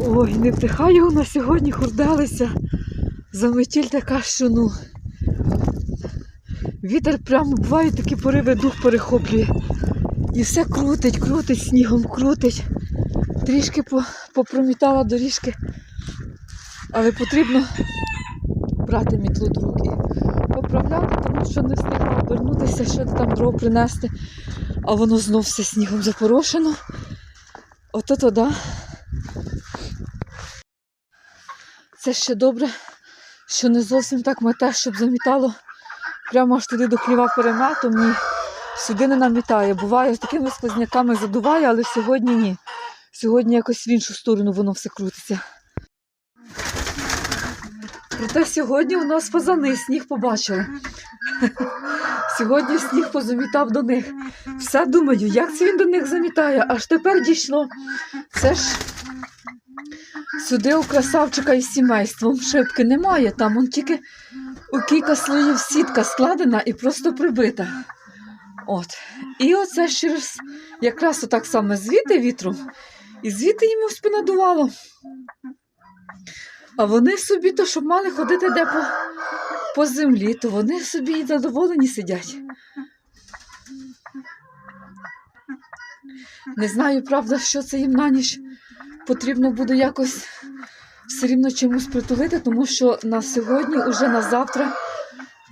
Ой, не вдихаю на сьогодні хурделися. Заметіль така, що ну. Вітер прямо буває такі пориви, дух перехоплює. І все крутить, крутить, снігом крутить. Трішки по- попромітала доріжки. Але потрібно брати мітлу до рук і поправляти, тому що не встигла обернутися, що там дров принести, а воно знов все снігом запорошено. Ото то да. Це ще добре, що не зовсім так мете, щоб замітало прямо аж туди до хліва перемету. Ні, сюди не намітає. Буває, з такими сквозняками задуває, але сьогодні ні. Сьогодні якось в іншу сторону воно все крутиться. Проте сьогодні у нас фазани сніг побачили. Сьогодні сніг позамітав до них. Все думаю, як це він до них замітає. Аж тепер дійшло. Це ж сюди у красавчика із сімейством шибки немає. Там он тільки у кілька слоїв сітка складена і просто прибита. От. І оце через якраз отак саме звідти вітром, і звідти йому понадувало. А вони собі, то щоб мали ходити де по, по землі, то вони собі і задоволені сидять. Не знаю, правда, що це їм на ніч потрібно буде якось все рівно чимось притулити, тому що на сьогодні, уже на завтра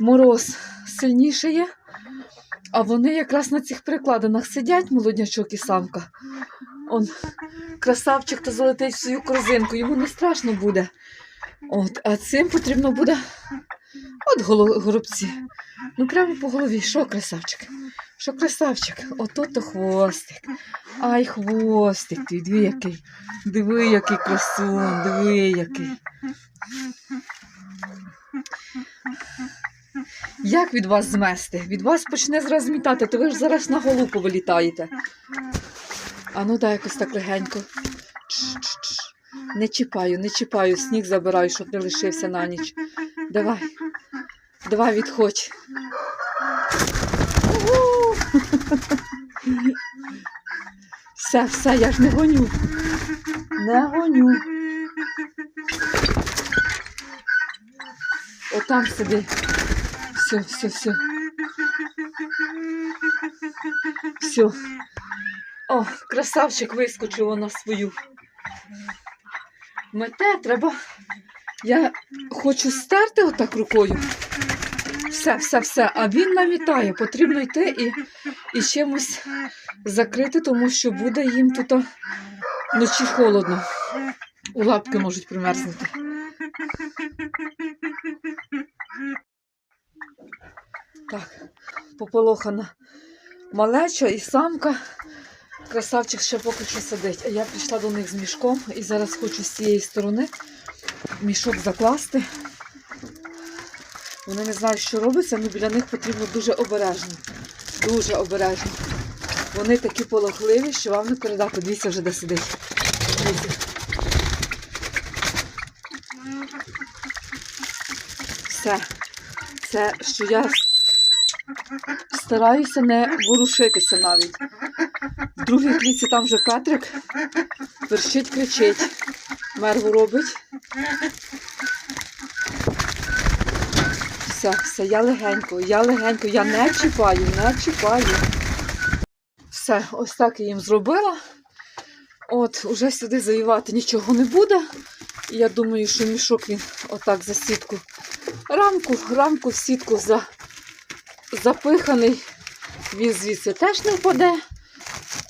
мороз сильнішає, а вони якраз на цих перекладинах сидять, молоднячок і самка. Он красавчик то залетить в свою корзинку, йому не страшно буде. От, а цим потрібно буде от горобці. Ну прямо по голові. Що красавчик? Що красавчик? Ото то хвостик. Ай, хвостик, ти диви який. Диви, який красун, диви який. Як від вас змести? Від вас почне зараз змітати, то ви ж зараз на голову повилітаєте. А ну дай якось так легенько. Чш-чш-чш. Не чіпаю, не чіпаю, сніг забираю, щоб не лишився на ніч. Давай. Давай відходь. Все, все, я ж не гоню. Не гоню. Отам сиди. Все, все, все. Все. О, красавчик вискочив на свою. Мете, треба. Я хочу стерти отак рукою. Все, все, все. А він намітає. Потрібно йти і, і чимось закрити, тому що буде їм тут вночі холодно. У лапки можуть примерзнути. Так, пополохана малеча і самка. Красавчик ще поки що сидить. А я прийшла до них з мішком і зараз хочу з цієї сторони мішок закласти. Вони не знають, що робиться, але біля них потрібно дуже обережно. Дуже обережно. Вони такі полохливі, що вам не передати. Дивіться вже де сидить. Дивіться. Все. Це, що я стараюся не ворушитися навіть. В другій клітці там вже Петрик верщить, кричить. Мерву робить. Все, все, я легенько, я легенько, я не чіпаю, не чіпаю. Все, ось так я їм зробила. От, уже сюди завівати нічого не буде. Я думаю, що мішок він отак за сітку. Рамку, рамку в сітку за, запиханий. Він звідси теж не впаде.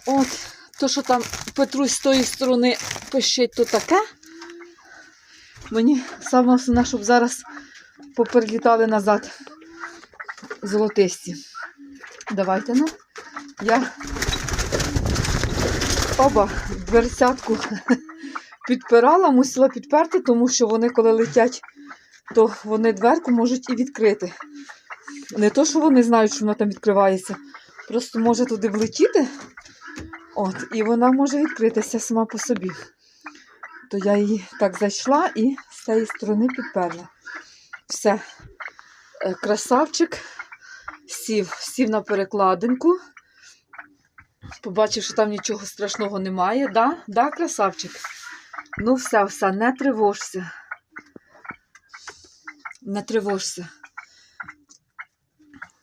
От, то, що там Петрусь з тої сторони пищить, то таке. Мені саме основне, щоб зараз поперелітали назад золотисті. Давайте, ну. Я оба дверцятку підпирала, мусила підперти, тому що вони, коли летять, то вони дверку можуть і відкрити. Не то, що вони знають, що вона там відкривається. Просто може туди влетіти, от, і вона може відкритися сама по собі. То я її так зайшла і з цієї сторони підперла. Все. Е, Красавчик сів, сів на перекладинку. Побачив, що там нічого страшного немає. Да? Да, красавчик? Ну, все, все, не тривожся. Не тривожся.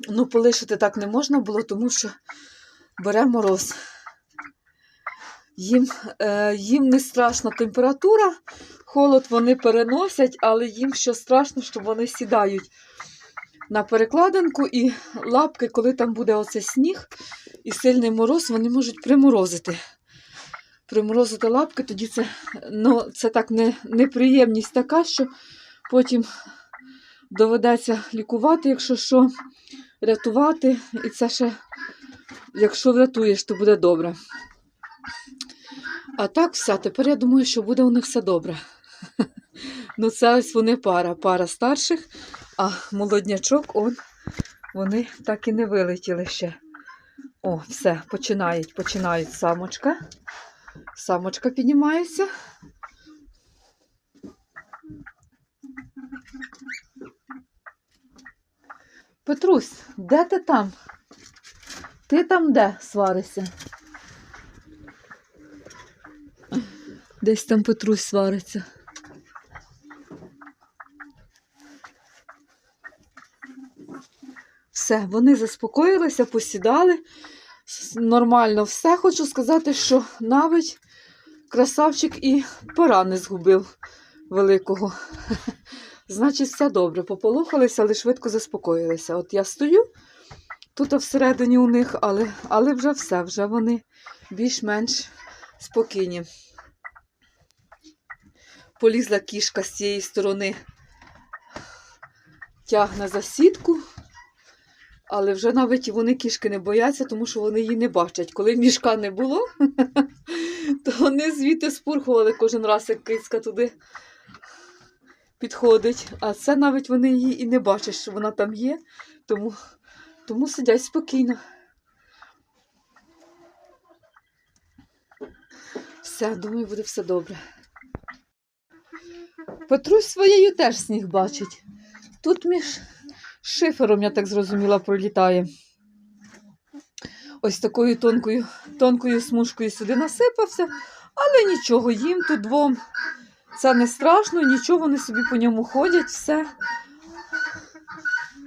Ну, полишити так не можна було, тому що бере мороз. Їм, е, їм не страшна температура, холод вони переносять, але їм що страшно, що вони сідають на перекладинку і лапки, коли там буде оце сніг і сильний мороз, вони можуть приморозити. Приморозити лапки, тоді це, ну, це так не, неприємність така, що потім доведеться лікувати, якщо що, рятувати. І це ще, якщо врятуєш, то буде добре. А так все, тепер я думаю, що буде у них все добре. Ну, це ось вони пара, пара старших, а молоднячок, он, вони так і не вилетіли ще. О, все, починають, починають самочка. Самочка піднімається. Петрусь, де ти там? Ти там де сваришся? Десь там Петрусь свариться. Все, вони заспокоїлися, посідали. Нормально все. Хочу сказати, що навіть красавчик і пора не згубив великого. Значить, все добре. Пополохалися, але швидко заспокоїлися. От я стою тут всередині у них, але, але вже все, вже вони більш-менш спокійні. Полізла кішка з цієї сторони, тягне за сітку. Але вже навіть вони кішки не бояться, тому що вони її не бачать. Коли мішка не було, то вони звідти спурхували кожен раз, як кицька туди підходить. А це навіть вони її і не бачать, що вона там є, тому, тому сидять спокійно. Все, думаю, буде все добре. Петрусь своєю теж сніг бачить. Тут між шифером, я так зрозуміла, пролітає. Ось такою тонкою, тонкою смужкою сюди насипався, але нічого, їм тут двом. Це не страшно, нічого, вони собі по ньому ходять, все.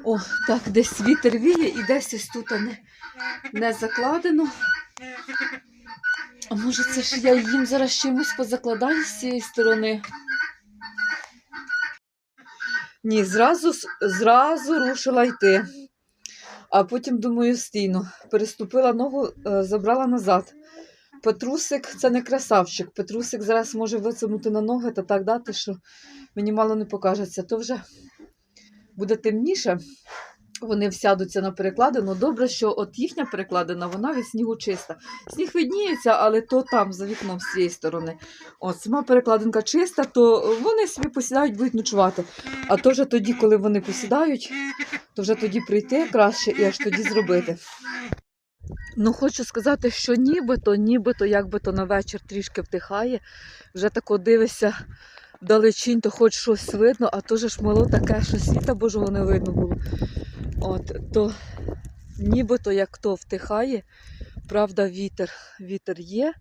О, так, десь вітер віє і десь ось тут не, не закладено. А може це ж я їм зараз чимось позакладаю з цієї сторони? Ні, зразу, зразу рушила йти. А потім, думаю, стійно. Переступила ногу, е, забрала назад. Петрусик це не красавчик. Петрусик зараз може висунути на ноги та так дати, що мені мало не покажеться. То вже буде темніше. Вони всядуться на перекладину. Добре, що от їхня перекладина, вона від снігу чиста. Сніг видніється, але то там, за вікном з цієї сторони. От сама перекладинка чиста, то вони собі посідають, будуть ночувати. А то вже тоді, коли вони посідають, то вже тоді прийти краще і аж тоді зробити. Ну, хочу сказати, що нібито, нібито, якби то на вечір трішки втихає, вже тако дивишся вдалечінь, то хоч щось видно, а то ж мило таке, що світа Божого не видно було. От, то нібито як то втихає, правда, вітер, вітер є.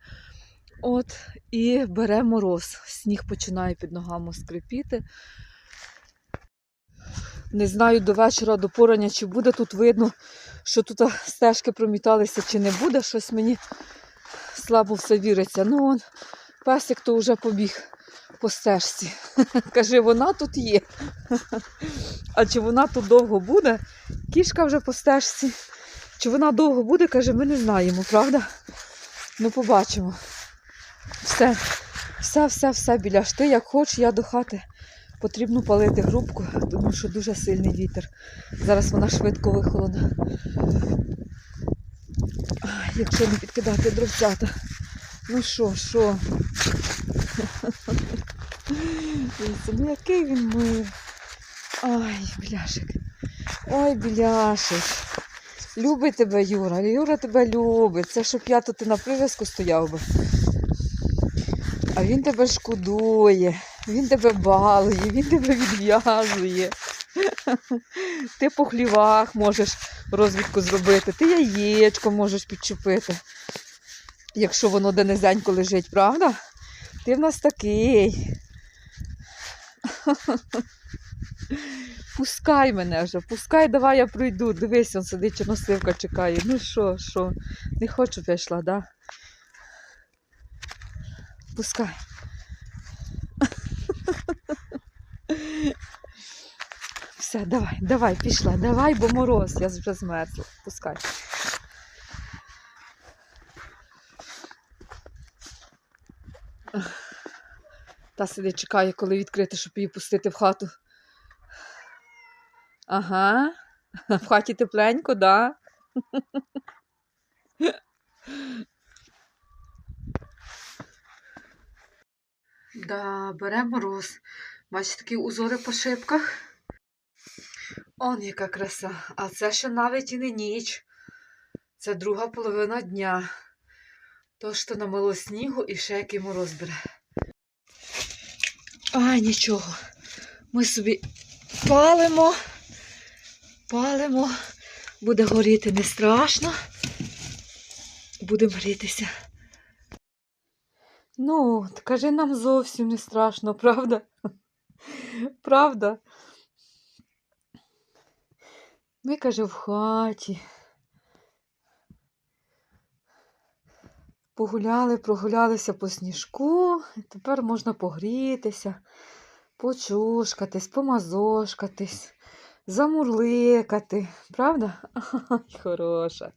От, і бере мороз. Сніг починає під ногами скрипіти. Не знаю до вечора, до порання, чи буде тут видно, що тут стежки проміталися, чи не буде. Щось мені слабо все віриться. Ну, он, песик то вже побіг по стежці. Каже, вона тут є. А чи вона тут довго буде? Кішка вже по стежці. Чи вона довго буде, каже, ми не знаємо, правда? Ну, побачимо. Все, все, все, все біля шти, як хоч, я до хати. Потрібно палити грубку, тому що дуже сильний вітер. Зараз вона швидко вихолоне. Якщо не підкидати дровцята. Ну що, що? Дивіться, ну який він милий. Ай, біляшик. Ой, біляшик. Любить тебе Юра. Юра тебе любить. Це щоб я тут на прив'язку стояв би. А він тебе шкодує, він тебе балує, він тебе відв'язує. Ти по хлівах можеш розвідку зробити, ти яєчко можеш підчепити, якщо воно де низенько лежить, правда? Ти в нас такий. Пускай мене вже, пускай, давай я пройду. Дивись, он сидить, чорносливка чекає. Ну що, що? Не хочу б я йшла, да? Пускай. Все, давай, давай, пішла, давай, бо мороз, я вже змерзла. Пускай. Та сидить, чекає, коли відкрити, щоб її пустити в хату. Ага. В хаті тепленько, да? Да, бере мороз. Бачите, такі узори по шибках. Он яка краса. А це ще навіть і не ніч. Це друга половина дня. То, що намило снігу і ще який мороз бере. А, нічого. Ми собі палимо, палимо. Буде горіти не страшно. Будемо грітися. Ну, кажи нам зовсім не страшно, правда? Правда? Ми, каже, в хаті. Погуляли, прогулялися по сніжку, і тепер можна погрітися, почушкатись, помазошкатись, замурликати. Правда? Ай, хороша.